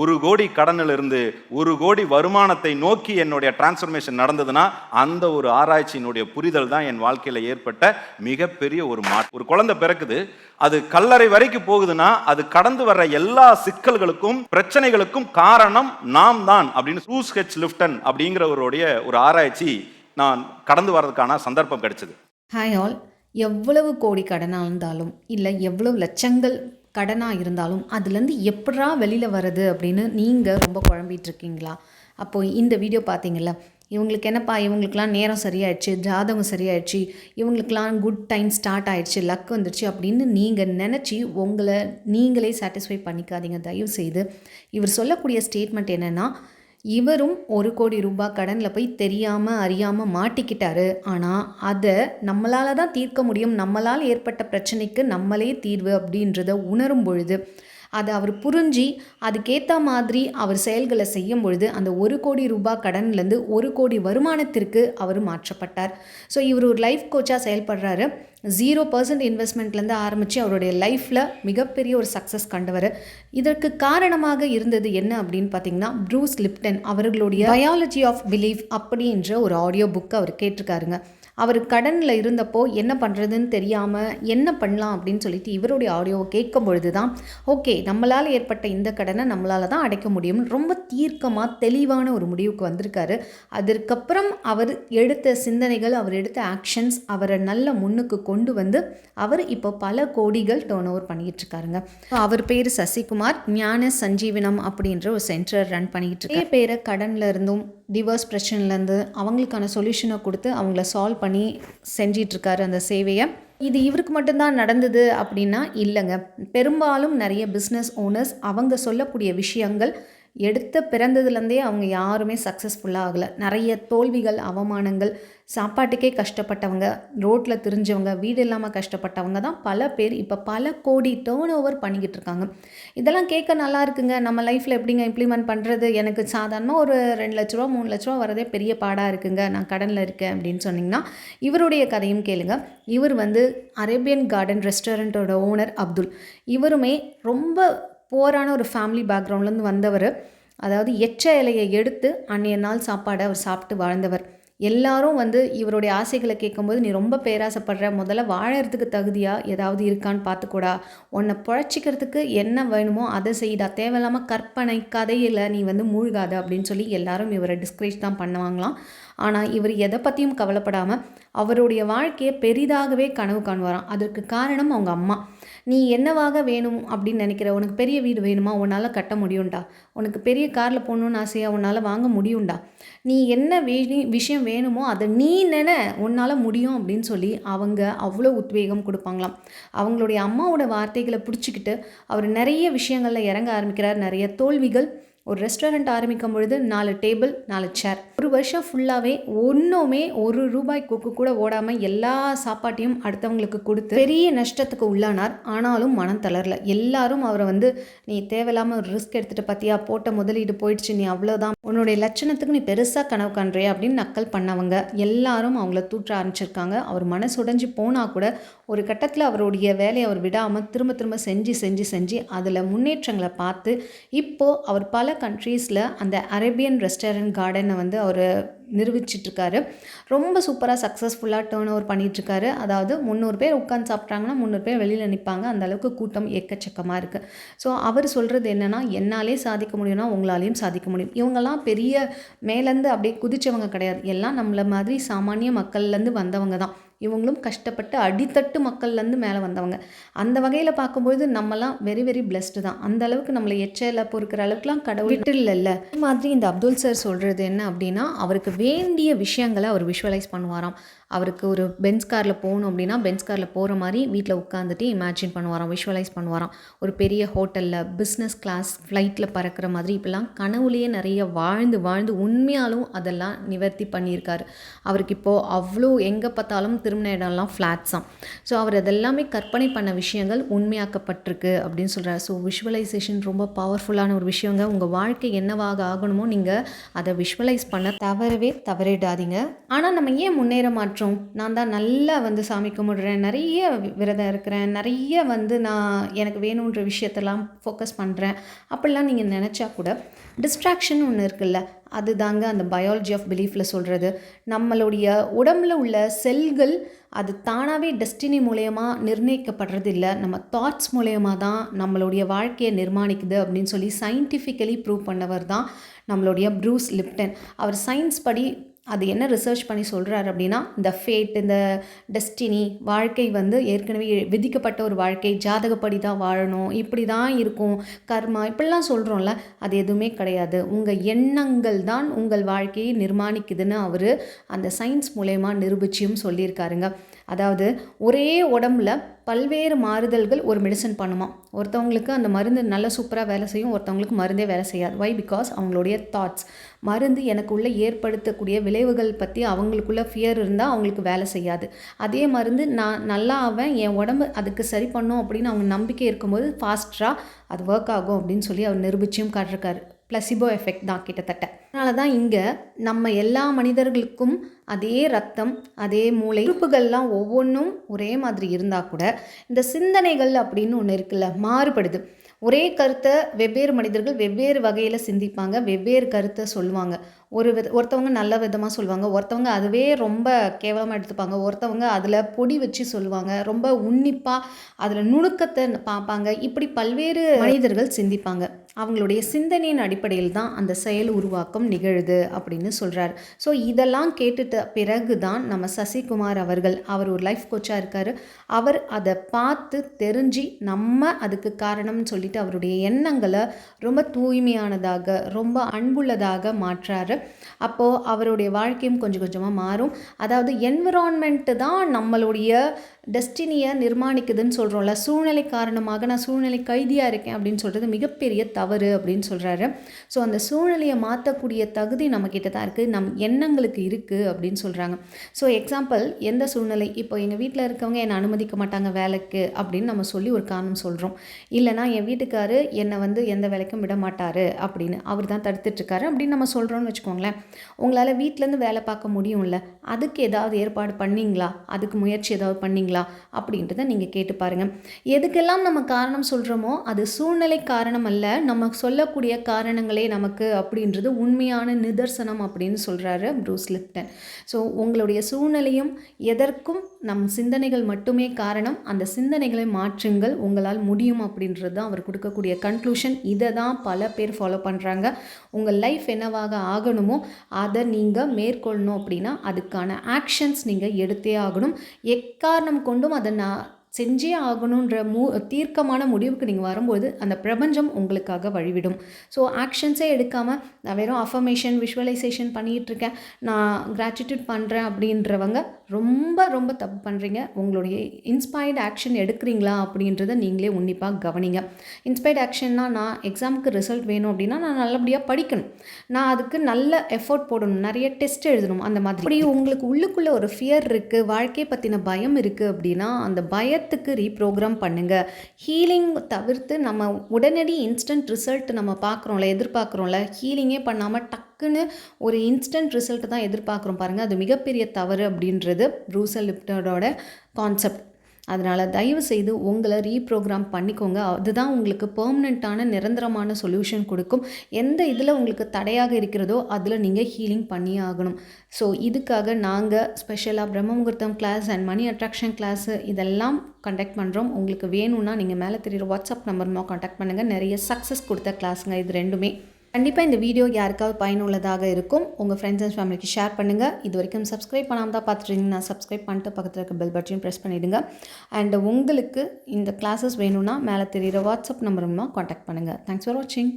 ஒரு கோடி கடனிலிருந்து ஒரு கோடி வருமானத்தை நோக்கி என்னுடைய டிரான்ஸ்ஃபர்மேஷன் நடந்ததுன்னா அந்த ஒரு ஆராய்ச்சியினுடைய புரிதல் தான் என் வாழ்க்கையில் ஏற்பட்ட மிகப்பெரிய ஒரு மா ஒரு குழந்தை பிறக்குது அது கல்லறை வரைக்கும் போகுதுன்னா அது கடந்து வர்ற எல்லா சிக்கல்களுக்கும் பிரச்சனைகளுக்கும் காரணம் நாம் தான் அப்படின்னு சூஸ் ஹெச் லிப்டன் அப்படிங்கிறவருடைய ஒரு ஆராய்ச்சி நான் கடந்து வர்றதுக்கான சந்தர்ப்பம் கிடைச்சது. ஹாய் ஆல் எவ்வளவு கோடி கடனாக இருந்தாலும் இல்லை எவ்வளவு லட்சங்கள் கடனாக இருந்தாலும் அதுலேருந்து எப்படா வெளியில் வர்றது அப்படின்னு நீங்கள் ரொம்ப குழம்பிட்டு இருக்கீங்களா அப்போது இந்த வீடியோ பார்த்தீங்கல்ல இவங்களுக்கு என்னப்பா இவங்களுக்குலாம் நேரம் சரியாயிடுச்சு ஜாதகம் சரியாயிடுச்சு இவங்களுக்கெலாம் குட் டைம் ஸ்டார்ட் ஆயிடுச்சு லக் வந்துடுச்சு அப்படின்னு நீங்கள் நினச்சி உங்களை நீங்களே சாட்டிஸ்ஃபை பண்ணிக்காதீங்க. தயவு செய்து இவர் சொல்லக்கூடிய ஸ்டேட்மெண்ட் என்னென்னா இவரும் ஒரு கோடி ரூபாய் கடனில் போய் தெரியாமல் அறியாமல் மாட்டிக்கிட்டாரு. ஆனால் அதை நம்மளால் தான் தீர்க்க முடியும். நம்மளால் ஏற்பட்ட பிரச்சனைக்கு நம்மளே தீர்வு அப்படின்றத உணரும் பொழுது அதை அவர் புரிஞ்சு அதுக்கேற்ற மாதிரி அவர் செயல்களை செய்யும் பொழுது அந்த ஒரு கோடி ரூபாய் கடன்லேருந்து ஒரு கோடி வருமானத்திற்கு அவர் மாற்றப்பட்டார். ஸோ இவர் ஒரு லைஃப் கோச்சாக செயல்படுறாரு. ஜீரோ பர்சன்ட் இன்வெஸ்ட்மெண்ட்லேருந்து ஆரம்பித்து அவருடைய லைஃப்பில் மிகப்பெரிய ஒரு சக்ஸஸ் கண்டவர். இதற்கு காரணமாக இருந்தது என்ன அப்படின்னு பார்த்தீங்கன்னா ப்ரூஸ் லிப்டன் அவர்களுடைய பயாலஜி ஆஃப் பிலீஃப் அப்படின்ற ஒரு ஆடியோ புக் அவர் கேட்டிருக்காருங்க. அவர் கடனில் இருந்தப்போ என்ன பண்ணுறதுன்னு தெரியாமல் என்ன பண்ணலாம் அப்படின்னு சொல்லிட்டு இவருடைய ஆடியோவை கேட்கும் பொழுது தான் ஓகே நம்மளால் ஏற்பட்ட இந்த கடனை நம்மளால் தான் அடைக்க முடியும் ரொம்ப தீர்க்கமாக தெளிவான ஒரு முடிவுக்கு வந்திருக்காரு. அதற்கப்புறம் அவர் எடுத்த சிந்தனைகள் அவர் எடுத்த ஆக்ஷன்ஸ் அவரை நல்ல முன்னுக்கு கொண்டு வந்து அவர் இப்போ பல கோடிகள் டேர்ன் ஓவர் பண்ணிகிட்டு இருக்காருங்க அவர் பேர் சசிகுமார் ஞான சஞ்சீவனம் அப்படின்ற ஒரு சென்டர் ரன் பண்ணிகிட்டு இருக்காரு பேரை கடனில் இருந்தும் டிவோர்ஸ் பிரச்சனைலேருந்து அவங்களுக்கான சொல்யூஷனை கொடுத்து அவங்கள சால்வ் பண்ணி செஞ்சிட்ருக்காரு அந்த சேவையை. இது இவருக்கு மட்டும்தான் நடந்தது அப்படின்னா இல்லைங்க. பெரும்பாலும் நிறைய பிஸ்னஸ் ஓனர்ஸ் அவங்க சொல்லக்கூடிய விஷயங்கள் எடுத்த பிறந்ததுலேருந்தே அவங்க யாருமே சக்ஸஸ்ஃபுல்லாக ஆகலை. நிறைய தோல்விகள் அவமானங்கள் சாப்பாட்டுக்கே கஷ்டப்பட்டவங்க ரோட்டில் திரிஞ்சவங்க வீடு இல்லாமல் கஷ்டப்பட்டவங்க தான் பல பேர் இப்போ பல கோடி டேர்ன் ஓவர் பண்ணிக்கிட்டு இருக்காங்க. இதெல்லாம் கேட்க நல்லா இருக்குங்க. நம்ம லைஃப்பில் எப்படிங்க இம்ப்ளிமெண்ட் பண்ணுறது எனக்கு சாதாரணமாக ஒரு ரெண்டு லட்ச ரூபா மூணு லட்ச ரூபா வரதே பெரிய பாடாக இருக்குங்க. நான் கடனில் இருக்கேன் அப்படின்னு சொன்னிங்கன்னா இவருடைய கதையும் கேளுங்க. இவர் வந்து அரேபியன் கார்டன் ரெஸ்டாரண்ட்டோட ஓனர் அப்துல். இவருமே ரொம்ப போரான ஒரு ஃபேமிலி பேக்ரவுண்ட்லேருந்து வந்தவர். அதாவது எச்ச இலையை எடுத்து அன்றைய நாள் சாப்பாடை அவர் சாப்பிட்டு வாழ்ந்தவர். எல்லாரும் வந்து இவருடைய ஆசைகளை கேட்கும்போது நீ ரொம்ப பேராசைப்படுற முதல்ல வாழறதுக்கு தகுதியாக ஏதாவது இருக்கான்னு பார்த்துக்கூடா. உன்னை புழைச்சிக்கிறதுக்கு என்ன வேணுமோ அதை செய்டா. தேவையில்லாமல் கற்பனை கதையில் நீ வந்து மூழ்காத அப்படின்னு சொல்லி எல்லாரும் இவரை டிஸ்கரேஜ் தான் பண்ணுவாங்களாம். ஆனால் இவர் எதை பற்றியும் கவலைப்படாமல் அவருடைய வாழ்க்கையை பெரிதாகவே கனவு காணுவாராம். அதற்கு காரணம் அவங்க அம்மா. நீ என்னவாக வேணும் அப்படின்னு நினைக்கிற உனக்கு பெரிய வீடு வேணுமா? உன்னால் கட்ட முடியும்டா. உனக்கு பெரிய காரில் போகணுன்னு ஆசையாக உன்னால் வாங்க முடியும்டா. நீ என்ன வே விஷயம் வேணுமோ அதை நீ நினை உன்னால் முடியும் அப்படின்னு சொல்லி அவங்க அவ்வளோ உத்வேகம் கொடுப்பாங்களாம். அவங்களுடைய அம்மாவோட வார்த்தைகளை பிடிச்சிக்கிட்டு அவர் நிறைய விஷயங்களில் இறங்க ஆரம்பிக்கிறார். நிறைய தோல்விகள் ஒரு ரெஸ்டாரண்ட் ஆரம்பிக்கும் பொழுது நாலு டேபிள் நாலு சேர் ஒரு வருஷம் ஃபுல்லாகவே ஒன்றுமே ஒரு ரூபாய் கொக்கு கூட ஓடாமல் எல்லா சாப்பாட்டையும் அடுத்தவங்களுக்கு கொடுத்து பெரிய நஷ்டத்துக்கு உள்ளானார். ஆனாலும் மனம் தளரல. எல்லாரும் அவரை வந்து நீ தேவையில்லாமல் ரிஸ்க் எடுத்துகிட்டு பார்த்தியா போட்ட முதலீடு போயிடுச்சு. நீ அவ்வளோதான் உன்னுடைய லட்சணத்துக்கு நீ பெருசாக கனவு காண்றிய? அப்படின்னு நக்கல் பண்ணவங்க எல்லாரும் அவங்கள தூற்ற ஆரம்பிச்சிருக்காங்க. அவர் மனசு உடைஞ்சு போனால் கூட ஒரு கட்டத்தில் அவருடைய வேலையை அவர் விடாமல் திரும்ப திரும்ப செஞ்சு செஞ்சு செஞ்சு அதில் முன்னேற்றங்களை பார்த்து இப்போது அவர் பல கண்ட்ரீஸில் அந்த அரேபியன் ரெஸ்டாரண்ட் கார்டனை வந்து அவர் நிரூபிச்சிட்ருக்காரு. ரொம்ப சூப்பராக சக்ஸஸ்ஃபுல்லாக டேர்ன் ஓவர் பண்ணிகிட்ருக்காரு அதாவது முந்நூறு பேர் உட்காந்து சாப்பிட்றாங்கன்னா முந்நூறு பேர் வெளியில் நிற்பாங்க அந்த அளவுக்கு கூட்டம் எக்கச்சக்கமாக இருக்குது ஸோ அவர் சொல்கிறது என்னென்னா என்னாலே சாதிக்க முடியும்னா உங்களாலேயும் சாதிக்க முடியும். இவங்கெல்லாம் பெரிய மேலேருந்து அப்படியே குதிச்சவங்க கிடையாது. எல்லாம் நம்மள மாதிரி சாமானிய மக்கள்லேருந்து வந்தவங்க தான். இவங்களும் கஷ்டப்பட்டு அடித்தட்டு மக்கள்லேருந்து மேலே வந்தவங்க. அந்த வகையில் பார்க்கும்போது நம்மலாம் வெரி வெரி பிளஸ்டு தான். அந்த அளவுக்கு நம்மளை எச்சல பொறுக்கிற அளவுக்குலாம் கடவுள் விட்டு இல்லைல்ல மாதிரி இந்த அப்துல் சார் சொல்கிறது என்ன அப்படின்னா அவருக்கு வேண்டிய விஷயங்களை அவர் விஷுவலைஸ் பண்ணுவாராம். அவருக்கு ஒரு பென்ஸ் காரில் போகணும் அப்படின்னா பென்ஸ் காரில் போகிற மாதிரி வீட்டில் உட்காந்துட்டு இமேஜின் பண்ணுவாராம் விஷுவலைஸ் பண்ணுவாராம். ஒரு பெரிய ஹோட்டலில் பிஸ்னஸ் கிளாஸ் ஃப்ளைட்டில் பறக்கிற மாதிரி இப்போலாம் கனவுலேயே நிறைய வாழ்ந்து வாழ்ந்து உண்மையாலும் அதெல்லாம் நிவர்த்தி பண்ணியிருக்காரு. அவருக்கு இப்போது அவ்வளோ எங்கே பார்த்தாலும் திரும்பின இடம்லாம் ஃப்ளாட்ஸாம் ஸோ அவர் அதெல்லாமே கற்பனை பண்ண விஷயங்கள் உண்மையாக்கப்பட்டிருக்கு அப்படின்னு சொல்கிறார் ஸோ விஷுவலைசேஷன் ரொம்ப பவர்ஃபுல்லான ஒரு விஷயங்க. உங்கள் வாழ்க்கை என்னவாக ஆகணுமோ நீங்கள் அதை விஷுவலைஸ் பண்ண தவறவே தவறிடாதீங்க. ஆனால் நம்ம ஏன் முன்னேற மாற்றோம்? நான் தான் நல்லா வந்து சாமி கும்பிடுறேன். நிறைய விரதம் இருக்கிறேன். நிறைய வந்து நான் எனக்கு வேணுன்ற விஷயத்தெல்லாம் ஃபோக்கஸ் பண்ணுறேன் அப்படிலாம் நீங்கள் நினச்சா கூட டிஸ்ட்ராக்ஷன் ஒன்று இருக்குல்ல அதுதாங்க அந்த பயாலஜி ஆஃப் பிலீஃபில் சொல்கிறது நம்மளுடைய உடம்புல உள்ள செல்கள் அது தானாகவே டெஸ்டினி மூலயமா நிர்ணயிக்கப்படுறது இல்லை நம்ம தாட்ஸ் மூலயமா தான் நம்மளுடைய வாழ்க்கையை நிர்மாணிக்குது அப்படின்னு சொல்லி சயின்டிஃபிக்கலி ப்ரூவ் பண்ணவர் தான் நம்மளுடைய ப்ரூஸ் லிப்டன். அவர் சயின்ஸ் படி அது என்ன ரிசர்ச் பண்ணி சொல்கிறாரு அப்படின்னா இந்த ஃபேட் இந்த டெஸ்டினி வாழ்க்கை வந்து ஏற்கனவே விதிக்கப்பட்ட ஒரு வாழ்க்கை ஜாதகப்படி தான் வாழணும் இப்படி தான் இருக்கும் கர்மா இப்படிலாம் சொல்கிறோம்ல அது எதுவுமே கிடையாது. உங்கள் எண்ணங்கள் தான் உங்கள் வாழ்க்கையை நிர்மாணிக்குதுன்னு அவர் அந்த சயின்ஸ் மூலயமா நிரூபிச்சியும் சொல்லியிருக்காருங்க. அதாவது ஒரே உடம்புல பல்வேறு மாறுதல்கள் ஒரு மெடிசன் பண்ணுமா? ஒருத்தவங்களுக்கு அந்த மருந்து நல்ல சூப்பராக வேலை செய்யும் ஒருத்தவங்களுக்கு மருந்தே வேலை செய்யாது. வை பிகாஸ் அவங்களுடைய தாட்ஸ் மருந்து எனக்குள்ளே ஏற்படுத்தக்கூடிய விளைவுகள் பற்றி அவங்களுக்குள்ள ஃபியர் இருந்தால் அவங்களுக்கு வேலை செய்யாது. அதே மருந்து நான் நல்லா ஆவேன் என் உடம்பு அதுக்கு சரி பண்ணும் அப்படின்னு அவங்க நம்பிக்கை இருக்கும்போது ஃபாஸ்ட்டாக அது ஒர்க் ஆகும் அப்படின்னு சொல்லி அவர் நிரூபிச்சியும் காட்டிருக்காரு. பிளசிபோ எஃபெக்ட் தான் கிட்டத்தட்ட. அதனால தான் இங்கே நம்ம எல்லா மனிதர்களுக்கும் அதே ரத்தம் அதே மூளை உறுப்புகள்லாம் ஒவ்வொன்றும் ஒரே மாதிரி இருந்தால் கூட இந்த சிந்தனைகள் அப்படின்னு ஒன்று இருக்குல்ல மாறுபடுது. ஒரே கருத்தை வெவ்வேறு மனிதர்கள் வெவ்வேறு வகையில் சிந்திப்பாங்க வெவ்வேறு கருத்தை சொல்லுவாங்க. ஒரு வித ஒருத்தவங்க நல்ல விதமாக சொல்லுவாங்க ஒருத்தவங்க அதுவே ரொம்ப கேவலமாக எடுத்துப்பாங்க ஒருத்தவங்க அதில் பொடி வச்சு சொல்லுவாங்க ரொம்ப உன்னிப்பாக அதில் நுணுக்கத்தை பார்ப்பாங்க இப்படி பல்வேறு மனிதர்கள் சிந்திப்பாங்க. அவங்களுடைய சிந்தனையின் அடிப்படையில் தான் அந்த செயல் உருவாக்கம் நிகழுது அப்படின்னு சொல்கிறார் ஸோ இதெல்லாம் கேட்டுட்ட பிறகு தான் நம்ம சசிகுமார் அவர்கள் அவர் ஒரு லைஃப் கோச்சாக இருக்கார். அவர் அதை பார்த்து தெரிஞ்சு நம்ம அதுக்கு காரணம்னு சொல்லிட்டு அவருடைய எண்ணங்களை ரொம்ப தூய்மையானதாக ரொம்ப அன்புள்ளதாக மாற்றாரு. அப்போது அவருடைய வாழ்க்கையும் கொஞ்சம் கொஞ்சமாக மாறும். அதாவது என்விரான்மெண்ட்டு தான் நம்மளுடைய டெஸ்டினியை நிர்மாணிக்குதுன்னு சொல்கிறோம்ல சூழ்நிலை காரணமாக நான் சூழ்நிலை கைதியாக இருக்கேன் அப்படின்னு சொல்கிறது மிகப்பெரிய தவறு அப்படின்னு சொல்கிறாரு ஸோ அந்த சூழ்நிலையை மாற்றக்கூடிய தகுதி நம்மக்கிட்ட தான் இருக்குது நம் எண்ணங்களுக்கு இருக்குது அப்படின்னு சொல்கிறாங்க ஸோ எக்ஸாம்பிள் எந்த சூழ்நிலை? இப்போ எங்கள் வீட்டில் இருக்கவங்க என்னை அனுமதிக்க மாட்டாங்க வேலைக்கு அப்படின்னு நம்ம சொல்லி ஒரு காரணம் சொல்கிறோம் இல்லைனா என் வீட்டுக்காரு என்னை வந்து எந்த வேலைக்கும் விட மாட்டார் அப்படின்னு அவர் தான் தடுத்துட்ருக்காரு அப்படின்னு நம்ம சொல்கிறோன்னு வச்சுக்கோங்களேன். உங்களால் வீட்டிலேருந்து வேலை பார்க்க முடியும்ல. அதுக்கு ஏதாவது ஏற்பாடு பண்ணீங்களா? அதுக்கு முயற்சி ஏதாவது பண்ணீங்களா? அப்படின்றத நீங்கள் கேட்டு பாருங்கள் எதுக்கெல்லாம் நம்ம காரணம் சொல்கிறோமோ அது சூழ்நிலை காரணம் அல்ல. நம்ம சொல்லக்கூடிய காரணங்களே நமக்கு அப்படின்றது உண்மையான நிதர்சனம் அப்படின்னு சொல்கிறாரு ப்ரூஸ் லிப்டன். ஸோ உங்களுடைய சூழ்நிலையும் எதற்கும் நம் சிந்தனைகள் மட்டுமே காரணம். அந்த சிந்தனைகளை மாற்றுங்கள் உங்களால் முடியும் அப்படின்றது தான் அவர் கொடுக்கக்கூடிய கன்க்ளூஷன் இதை தான் பல பேர் ஃபாலோ பண்ணுறாங்க உங்கள் லைஃப் என்னவாக ஆகணுமோ அதை நீங்கள் மேற்கொள்ளணும் அப்படின்னா அதுக்கான ஆக்ஷன்ஸ் நீங்கள் எடுத்தே ஆகணும். எக்காரணம் கொண்டும் அதை நான் செஞ்சே ஆகணுன்ற மூ தீர்க்கமான முடிவுக்கு நீங்கள் வரும்போது அந்த பிரபஞ்சம் உங்களுக்காக வழிவிடும். ஸோ ஆக்ஷன்ஸே எடுக்காமல் நான் வெறும் அஃபர்மேஷன் விஷுவலைசேஷன் பண்ணிகிட்ருக்கேன். நான் கிராட்டிடியூட் பண்ணுறேன் அப்படின்றவங்க ரொம்ப ரொம்ப தப்பு பண்ணுறீங்க உங்களுடைய இன்ஸ்பயர்டு ஆக்ஷன் எடுக்கிறீங்களா அப்படின்றத நீங்களே உன்னிப்பாக கவனிங்க. இன்ஸ்பயர்ட் ஆக்ஷன்னா நான் எக்ஸாமுக்கு ரிசல்ட் வேணும் அப்படின்னா நான் நல்லபடியாக படிக்கணும். நான் அதுக்கு நல்ல எஃபோர்ட் போடணும். நிறைய டெஸ்ட் எழுதணும். அந்த மாதிரி. அப்படி உங்களுக்கு உள்ளுக்குள்ளே ஒரு ஃபியர் இருக்குது வாழ்க்கையை பற்றின பயம் இருக்குது அப்படின்னா அந்த நேரத்துக்கு ரீப்ரோக்ராம் பண்ணுங்கள் ஹீலிங் தவிர்த்து நம்ம உடனடி இன்ஸ்டன்ட் ரிசல்ட் நம்ம பார்க்குறோம்ல எதிர்பார்க்குறோம்ல ஹீலிங்கே பண்ணாமல் டக்குன்னு ஒரு இன்ஸ்டன்ட் ரிசல்ட் தான் எதிர்பார்க்குறோம் பாருங்கள் அது மிகப்பெரிய தவறு அப்படின்றது ப்ரூசல் லிப்டோட கான்செப்ட் அதனால் தயவு செய்து உங்களை ரீப்ரோக்ராம் பண்ணிக்கோங்க. அதுதான் உங்களுக்கு பெர்மனெண்ட்டான நிரந்தரமான சொல்யூஷன் கொடுக்கும். எந்த இதில் உங்களுக்கு தடையாக இருக்கிறதோ அதில் நீங்கள் ஹீலிங் பண்ணியே ஆகணும். ஸோ இதுக்காக நாங்கள் ஸ்பெஷலாக பிரம்மமுகூர்த்தம் class and money attraction class இதெல்லாம் கண்டக்ட் பண்ணுறோம் உங்களுக்கு வேணும்னா நீங்கள் மேலே தெரியுற வாட்ஸ்அப் நம்பர் காண்டாக்ட் பண்ணுங்கள் நிறைய சக்ஸஸ் கொடுத்த கிளாஸுங்க இது ரெண்டுமே. கண்டிப்பாக இந்த வீடியோ யாருக்காவது பயனுள்ளதாக இருக்கும். உங்கள் ஃப்ரெண்ட்ஸ் அண்ட் ஃபேமிலிக்கு ஷேர் பண்ணுங்கள் இது வரைக்கும் சப்ஸ்கிரைப் பண்ணாமல் தான் பார்த்துருந்தீங்கன்னா சப்ஸ்கிரைப் பண்ணிட்டு பக்கத்தில் இருக்க பெல் பட்டனையும் ப்ரெஸ் பண்ணிவிடுங்க அண்ட் உங்களுக்கு இந்த கிளாஸஸ் வேணும்னா மேலே தெரிகிற வாட்ஸ்அப் நம்பர் மூலமாக காண்டாக்ட் பண்ணுங்கள் தேங்க்ஸ் ஃபார் வாட்சிங்